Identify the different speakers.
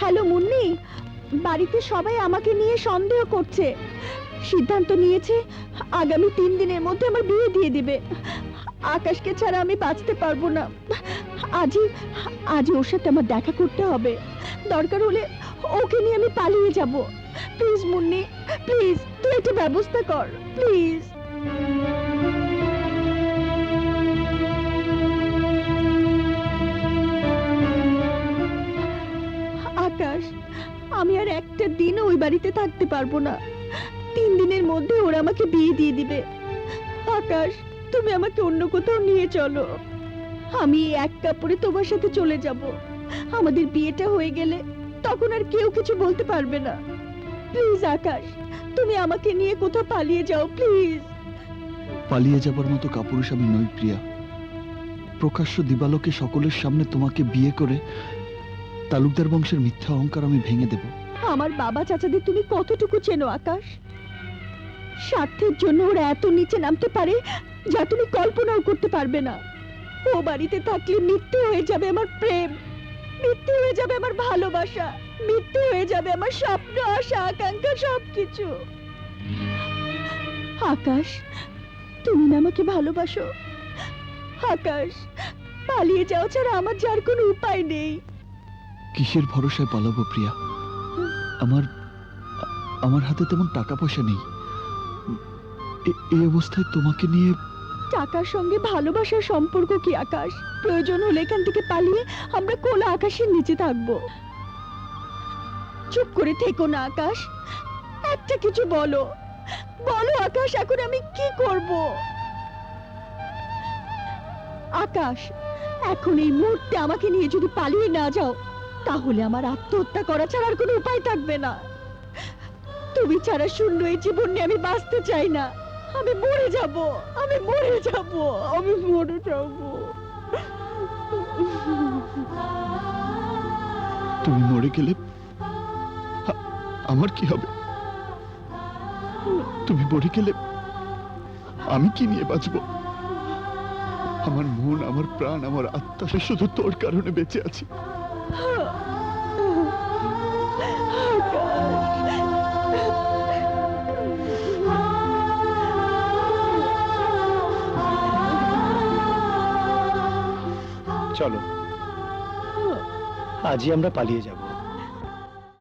Speaker 1: Hello, Munni. বাড়িতে সবাই আমাকে নিয়ে সন্দেহ করছে। সিদ্ধান্ত নিয়েছে, আগামী তিন দিনের মধ্যে আমার বিয়ে দিয়ে দিবে। আকাশকে ছাড়া আমি বাঁচতে পারব না। আজই আজই ওর সাথে আমার দেখা করতে হবে। দরকার হলে ওকে নিয়ে আমি পালিয়ে যাব। প্লিজ, মুন্নি, প্লিজ, তুই একটা ব্যবস্থা কর। প্লিজ। আমি আর একটা দিনও ওই বাড়িতে থাকতে পারব না। তিন দিনের মধ্যে ওরা আমাকে বিয়ে দিয়ে দিবে। আকাশ, তুমি আমাকে অন্য কোথাও নিয়ে চলো। আমি এক কাপড়ে তোমার সাথে চলে যাব। আমাদের বিয়েটা হয়ে গেলে তখন আর কেউ কিছু বলতে পারবে না। প্লিজ, আকাশ, তুমি আমাকে নিয়ে কোথাও পালিয়ে যাও, প্লিজ।
Speaker 2: পালিয়ে যাবার মতো কাপুরুষ আমি নই, প্রিয়া। প্রকাশ্য দিবালোকে সকলের সামনে তোমাকে বিয়ে করে তালুকদার বংশের মিথ্যা অহংকার আমি ভেঙে দেব।
Speaker 1: আমার বাবা চাচাদের তুমি কতটুকু চেনো, আকাশ? স্বার্থের জন্য ওরা এত নিচে নামতে পারে যা তুমি কল্পনাও করতে পারবে না। ও বাড়িতে থাকলে মিথ্যে হয়ে যাবে আমার প্রেম মিথ্যে হয়ে যাবে আমার ভালোবাসা মিথ্যে হয়ে যাবে আমার স্বপ্ন, আশা, আকাঙ্ক্ষা, সবকিছু। আকাশ, তুমি না আমাকে ভালোবাসো। আকাশ, পালিয়ে যাও ছাড়া আমার যার কোনো উপায় নেই।
Speaker 2: কিসের ভরসায় পালাবো প্রিয়া? আমার আমার হাতে তেমন টাকা পয়সা নেই এই অবস্থায় তোমাকে নিয়ে
Speaker 1: টাকার সঙ্গে ভালোবাসার সম্পর্ক কি, আকাশ? প্রয়োজন হলে এখান থেকে পালিয়ে আমরা কোলা আকাশের নিচে থাকব। চুপ করে থেকো না, আকাশ। একটা কিছু বলো। বলো, আকাশ, এখন আমি কি করব? আকাশ, এখন এই মুহূর্তে আমাকে নিয়ে যদি পালিয়ে না যাও তাহলে আমার আত্মহত্যা করা ছাড়া আর কোনো উপায় থাকবে না। তুমি ছাড়া শূন্য এই জীবন নিয়ে আমি বাঁচতে চাই না। আমি মরে যাব, আমি মরে যাব, আমি মরে যাব।
Speaker 2: তুমি মরে গেলে আমার কি হবে? তুমি মরে গেলে আমি কি নিয়ে বাঁচব? আমার মন, আমার প্রাণ, আমার আত্মা শুধু তোর কারণে বেঁচে আছি।
Speaker 3: চলো আজই আমরা পালিয়ে যাব।